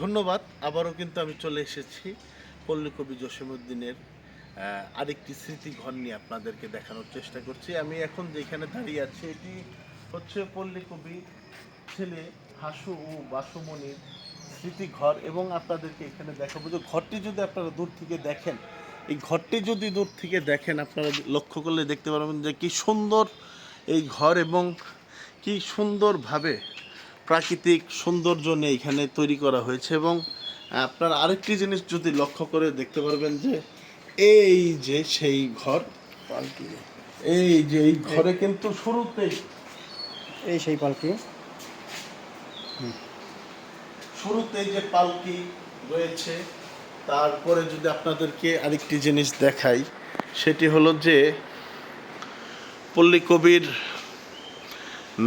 ধন্যবাদ। আবারও কিন্তু আমি চলে এসেছি পল্লীকবি জসীমউদ্দিনের আরেকটি স্মৃতিঘর নিয়ে আপনাদেরকে দেখানোর চেষ্টা করছি। আমি এখন যেখানে দাঁড়িয়ে আছি, এটি হচ্ছে পল্লীকবি ছেলে হাসু ও বাসুমণির স্মৃতিঘর এবং আপনাদেরকে এখানে দেখাবো যে ঘরটি যদি আপনারা দূর থেকে দেখেন, এই ঘরটি যদি দূর থেকে দেখেন, আপনারা লক্ষ্য করলে দেখতে পারবেন যে কি সুন্দর এই ঘর এবং কি সুন্দরভাবে প্রাকৃতিক সৌন্দর্য নিয়ে এখানে তৈরি করা হয়েছে এবং আপনার আরেকটি জিনিস যদি লক্ষ্য করে দেখতে পারবেন যে এই যে সেই ঘর পালকি। এই যে এই ঘরে কিন্তু শুরুতেই এই সেই পালকি। শুরুতেই যে পালকি রয়েছে তারপরে যদি আপনাদেরকে আরেকটি জিনিস দেখাই সেটি হলো যে পল্লী কবির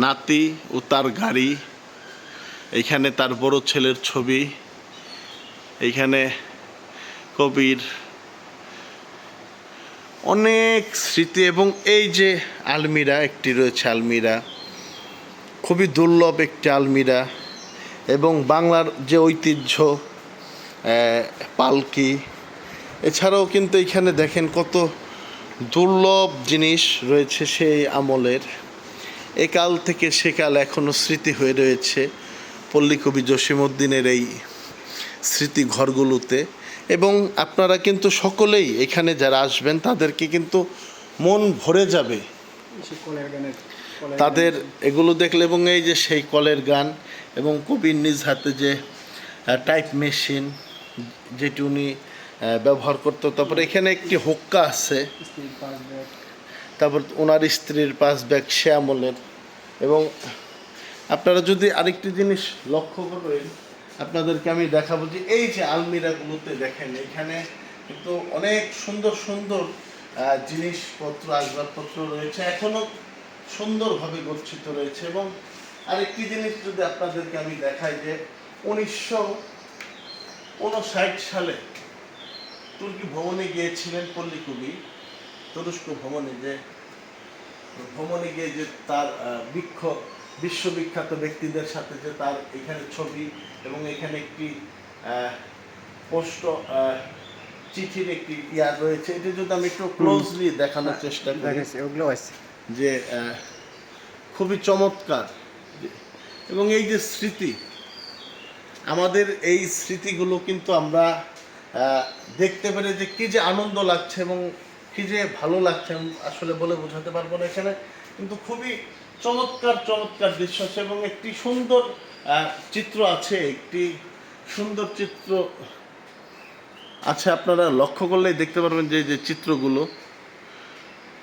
নাতি ও তার গাড়ি এইখানে তার বড় ছেলের ছবি, এইখানে কবির অনেক স্মৃতি এবং এই যে আলমিরা, একটি রয়েছে আলমিরা, খুবই দুর্লভ একটি আলমিরা এবং বাংলার যে ঐতিহ্য পালকি, এছাড়াও কিন্তু এখানে দেখেন কত দুর্লভ জিনিস রয়েছে সেই আমলের। একাল থেকে সেকাল এখনও স্মৃতি হয়ে রয়েছে। পল্লীকবি জসীমউদ্দিনের এই স্মৃতি ঘরগুলোতে। এবং আপনারা কিন্তু সকলেই এখানে যারা আসবেন তাদেরকে কিন্তু মন ভরে যাবে। তাদের এগুলো দেখলে এবং এই যে সেই কলের গান এবং কবির নিজ হাতে যে টাইপ মেশিন যেটি উনি ব্যবহার করতো। তারপরে এখানে একটি হোক্কা আছে। তারপর ওনার স্ত্রীর পাঁচ ব্যাগ সে আমলের এবং আপনারা যদি আরেকটি জিনিস লক্ষ্য করবেন আপনাদেরকে আমি দেখাবো যে এই যে আলমিরাগুলোতে দেখেন, এখানে কিন্তু অনেক সুন্দর সুন্দর জিনিসপত্র, আসবাবপত্র রয়েছে, এখনও সুন্দরভাবে গচ্ছিত রয়েছে এবং আরেকটি জিনিস যদি আপনাদেরকে আমি দেখাই যে উনিশশো উনষাট সালে তুর্কি ভ্রমণে গিয়েছিলেন পল্লী কবি তুরস্ক ভ্রমণে যে, ভ্রমণে গিয়ে যে তার বৃক্ষ বিশ্ববিখ্যাত ব্যক্তিদের সাথে যে তার এখানে ছবি এবং এখানে একটি পোস্ট চিঠির একটি ইয়া রয়েছে। এটা যদি আমি একটু ক্লোজলি দেখানোর চেষ্টা করি। ওগুলো আছে। যে খুবই চমৎকার। এবং এই যে স্মৃতি আমাদের এই স্মৃতিগুলো কিন্তু আমরা দেখতে পেরে যে কি যে আনন্দ লাগছে এবং কি যে ভালো লাগছে আসলে বলে বোঝাতে পারব না এখানে। কিন্তু খুবই চমৎকার চমৎকার দৃশ্য আছে এবং একটি সুন্দর চিত্র আছে, একটি সুন্দর চিত্র আছে। আপনারা লক্ষ্য করলেই দেখতে পারবেন যে যে চিত্রগুলো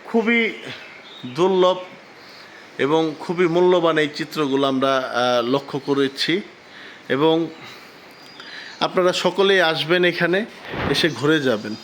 খুবই দুর্লভ এবং খুবই মূল্যবান এই চিত্রগুলো আমরা লক্ষ্য করেছি এবং আপনারা সকলেই আসবেন এখানে, এসে ঘুরে যাবেন।